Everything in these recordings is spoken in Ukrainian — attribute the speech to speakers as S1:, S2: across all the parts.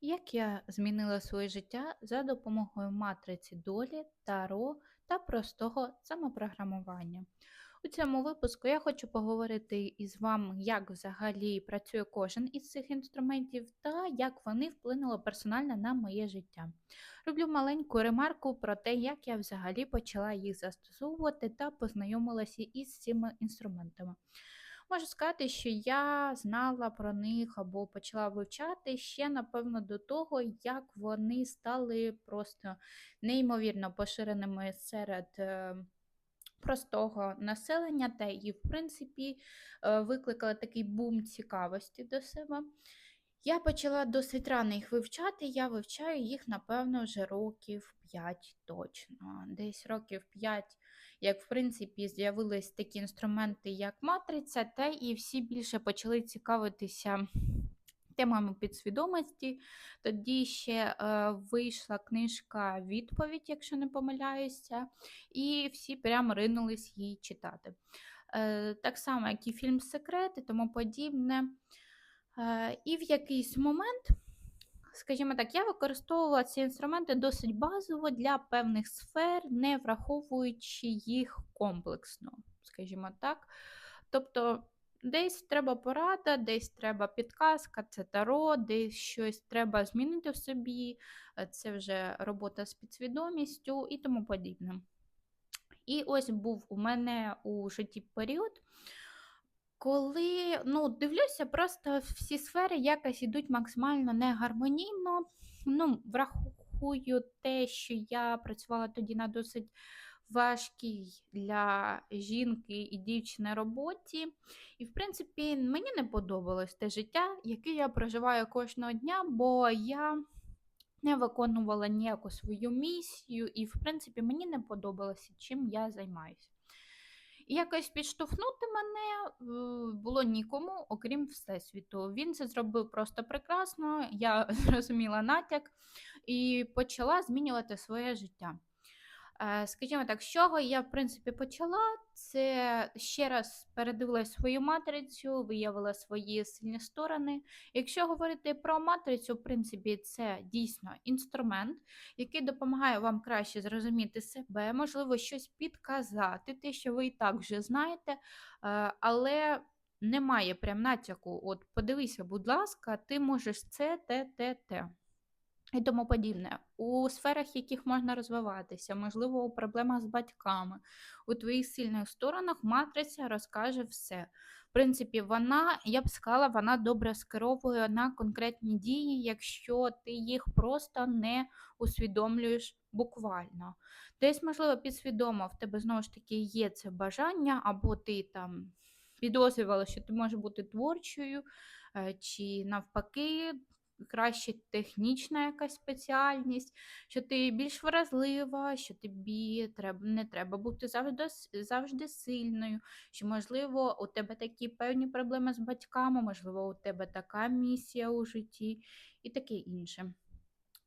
S1: Як я змінила своє життя за допомогою матриці долі, таро та простого самопрограмування. У цьому випуску я хочу поговорити із вами, як взагалі працює кожен із цих інструментів та як вони вплинули персонально на моє життя. Роблю маленьку ремарку про те, як я взагалі почала їх застосовувати та познайомилася із цими інструментами. Можу сказати, що я знала про них або почала вивчати ще, напевно, до того, як вони стали просто неймовірно поширеними серед е, простого населення, та і, в принципі, е, викликали такий бум цікавості до себе. Я почала досить рано їх вивчати. Я вивчаю їх, напевно, вже років 5 точно. Десь років 5, як в принципі з'явились такі інструменти, як матриця, та і всі більше почали цікавитися темами підсвідомості. Тоді ще е, вийшла книжка Відповідь, якщо не помиляюся, і всі прямо ринулись її читати. Е, Так само, як і фільм Секрет і тому подібне. Е, І в якийсь момент, скажімо так, я використовувала ці інструменти досить базово для певних сфер, не враховуючи їх комплексно, скажімо так. Тобто, десь треба порада, десь треба підказка, це таро, десь щось треба змінити в собі, е, це вже робота з підсвідомістю і тому подібне. І ось був у мене у житті період. Коли ну, дивлюся, просто всі сфери якось ідуть максимально негармонійно. Ну, врахую те, що я працювала тоді на досить важкій для жінки і дівчини роботі. І, в принципі, мені не подобалось те життя, яке я проживаю кожного дня, бо я не виконувала ніяку свою місію, і, в принципі, мені не подобалося, чим я займаюся. І якось підштовхнути мене е, було нікому, окрім Всесвіту. Він це зробив просто прекрасно, я зрозуміла натяк і почала змінювати своє життя. Е, скажімо так, з чого я, в принципі, почала, це ще раз передивилась свою матрицю, виявила свої сильні сторони. Якщо говорити про матрицю, в принципі, це дійсно інструмент, який допомагає вам краще зрозуміти себе, можливо, щось підказати, те, що ви і так вже знаєте, е, але немає прям натяку. От, подивися, будь ласка, ти можеш це, те, те, те і тому подібне. У сферах, яких можна розвиватися, можливо, у проблемах з батьками, у твоїх сильних сторонах матриця розкаже все. В принципі, вона, я б сказала, вона добре скеровує на конкретні дії, якщо ти їх просто не усвідомлюєш буквально. Десь, можливо, підсвідомо в тебе знову ж таки є це бажання, або ти там підозрювала, що ти можеш бути творчою, е, чи навпаки краще технічна якась спеціальність, що ти більш вразлива, що тобі треба, не треба бути завжди завжди сильною, що, можливо, у тебе такі певні проблеми з батьками, можливо, у тебе така місія у житті і таке інше.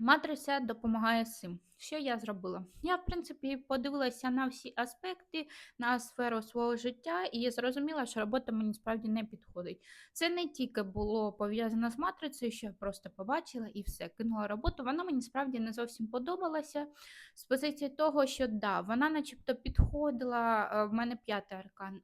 S1: Матриця допомагає цим. Що я зробила? Я, в принципі, подивилася на всі аспекти, на сферу свого життя, і зрозуміла, що робота мені справді не підходить. Це не тільки було пов'язано з матрицею, що я просто побачила і все, кинула роботу. Вона мені справді не зовсім подобалася. З позиції того, що да, вона начебто підходила, е, в мене п'ятий аркан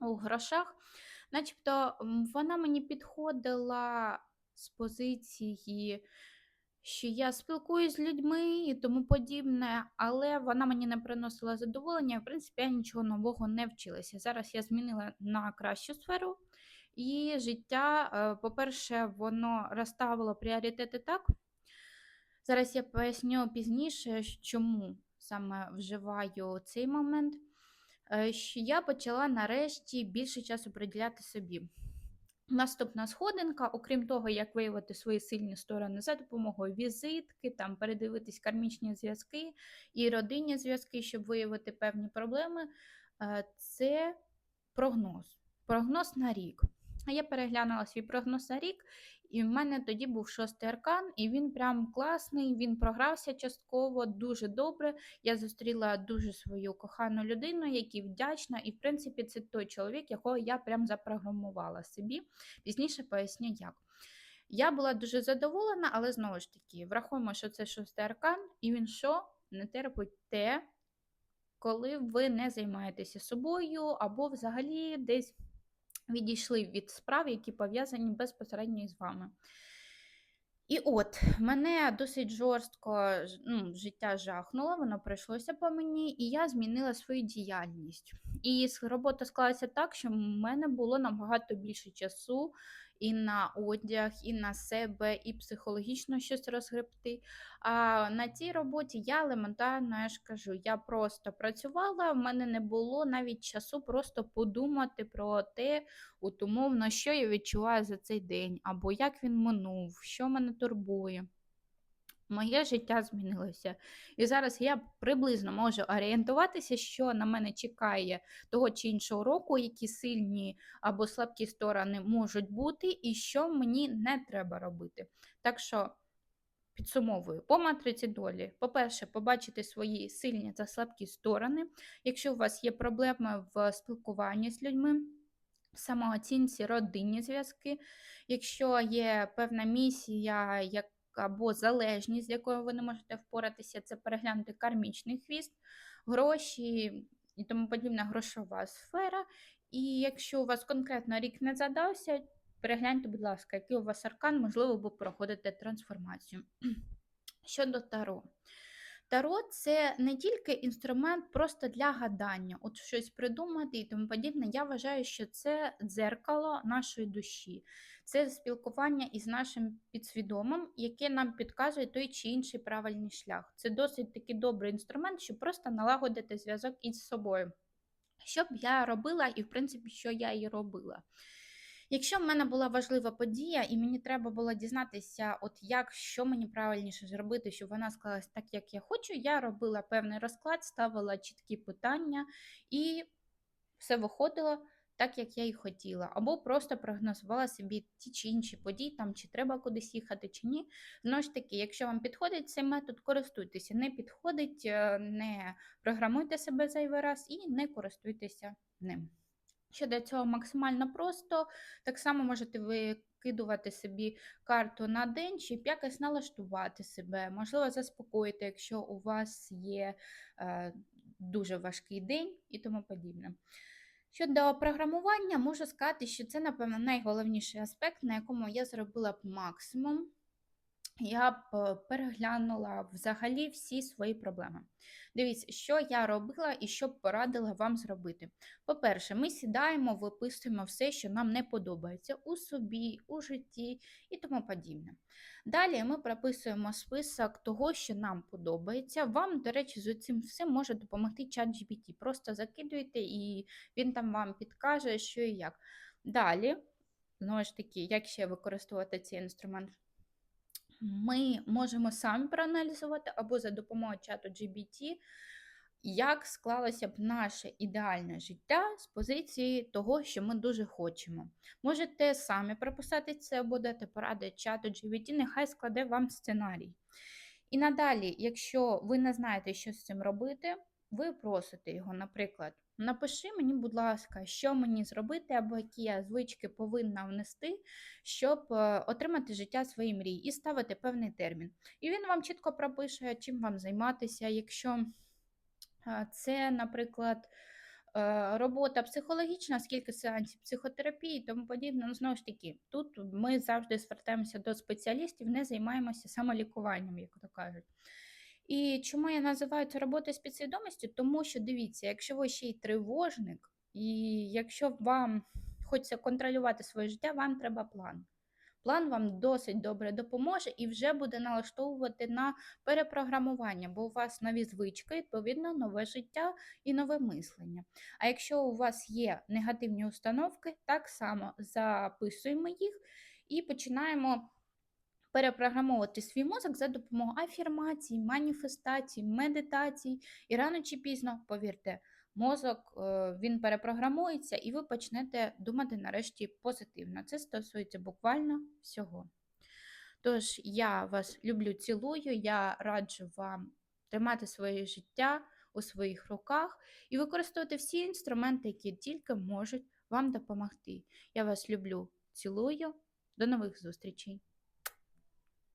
S1: у грошах, начебто вона мені підходила з позиції що я спілкуюсь з людьми і тому подібне, але вона мені не приносила задоволення, в принципі, я нічого нового не вчилася. Зараз я змінила на кращу сферу, і життя, е, по-перше, воно розставило пріоритети так. Зараз я поясню пізніше, чому саме вживаю цей момент, е, що я почала нарешті більше часу приділяти собі. Наступна сходинка, окрім того, як виявити свої сильні сторони за допомогою візитки, там передивитись кармічні зв'язки і родинні зв'язки, щоб виявити певні проблеми, е, це прогноз. Прогноз на рік. Я переглянула свій прогноз на рік, і в мене тоді був шостий аркан, і він прям класний, він програвся частково, дуже добре. Я зустріла дуже свою кохану людину, якій вдячна, і, в принципі, це той чоловік, якого я прям запрограмувала собі. Пізніше поясню як. Я була дуже задоволена, але знову ж таки, врахуємо, що це шостий аркан, і він що не терпить те, коли ви не займаєтеся собою, або взагалі десь відійшли від справ, які пов'язані безпосередньо із вами. І от мене досить жорстко ну, життя жахнуло, воно пройшлося по мені, і я змінила свою діяльність. І робота склалася так, що в мене було набагато більше часу і на одяг, і на себе, і психологічно щось розгребти. А на цій роботі я елементарно, я ж кажу, я просто працювала, в мене не було навіть часу просто подумати про те, от умовно, що я відчуваю за цей день, або як він минув, що мене турбує. Моє життя змінилося. І зараз я приблизно можу орієнтуватися, що на мене чекає того чи іншого року, які сильні або слабкі сторони можуть бути, і що мені не треба робити. Так що підсумовую, по матриці долі, по-перше, побачити свої сильні та слабкі сторони. Якщо у вас є проблеми в спілкуванні з людьми, самооцінці, родинні зв'язки, якщо є певна місія, як або залежність, з якою ви не можете впоратися, це переглянути кармічний хвіст, гроші і тому подібна грошова сфера. І якщо у вас конкретно рік не задався, перегляньте, будь ласка, який у вас аркан, можливо, ви проходите трансформацію. Щодо Таро. Таро це не тільки інструмент просто для гадання, от щось придумати і тому подібне. Я вважаю, що це дзеркало нашої душі, це спілкування із нашим підсвідомим, яке нам підказує той чи інший правильний шлях. Це досить таки добрий інструмент, щоб просто налагодити зв'язок із собою. Що б я робила, і в принципі, що я і робила. Якщо в мене була важлива подія, і мені треба було дізнатися, от як що мені правильніше зробити, щоб вона склалась так, як я хочу, я робила певний розклад, ставила чіткі питання, і все виходило так, як я і хотіла. Або просто прогнозувала собі ті чи інші події, там чи треба кудись їхати, чи ні. Знову ж таки, якщо вам підходить цей метод, користуйтеся. Не підходить, е, не програмуйте себе зайвий раз і не користуйтеся ним. Щодо цього максимально просто, так само можете викидувати собі карту на день, щоб якось налаштувати себе, можливо, заспокоїти, якщо у вас є е, дуже важкий день і тому подібне. Щодо програмування, можу сказати, що це, напевно, найголовніший аспект, на якому я зробила б максимум. Я б е, переглянула взагалі всі свої проблеми. Дивіться, що я робила і що порадила вам зробити. По-перше, ми сідаємо, виписуємо все, що нам не подобається у собі, у житті і тому подібне. Далі ми прописуємо список того, що нам подобається. Вам, до речі, з цим всім може допомогти чат GPT. Просто закидуєте, і він там вам підкаже, що і як. Далі, знову ж таки, як ще використовувати цей інструмент? Ми можемо самі проаналізувати або за допомогою чату GBT, як склалося б наше ідеальне життя з позиції того, що ми дуже хочемо. Можете самі прописати це або дати поради чату GBT, нехай складе вам сценарій. І надалі, якщо ви не знаєте, що з цим робити, ви просите його, наприклад, напиши мені, будь ласка, що мені зробити, або які я звички повинна внести, щоб е, отримати життя своєї мрії, і ставити певний термін. І він вам чітко пропише, чим вам займатися. Якщо е, це, наприклад, е, робота психологічна, скільки сеансів психотерапії і тому подібне. Ну, знову ж таки, тут ми завжди звертаємося до спеціалістів, не займаємося самолікуванням, як то кажуть. І чому я називаю це роботою з підсвідомістю? Тому що дивіться, якщо ви ще й тривожник, і якщо вам хочеться контролювати своє життя, вам треба план. План вам досить добре допоможе і вже буде налаштовувати на перепрограмування, бо у вас нові звички, відповідно, нове життя і нове мислення. А якщо у вас є негативні установки, так само записуємо їх і починаємо перепрограмовувати свій мозок за допомогою афірмацій, маніфестацій, медитацій. І рано чи пізно, повірте, мозок е, він перепрограмується, і ви почнете думати нарешті позитивно. Це стосується буквально всього. Тож, я вас люблю, цілую, я раджу вам тримати своє життя у своїх руках і використовувати всі інструменти, які тільки можуть вам допомогти. Я вас люблю, цілую, до нових зустрічей!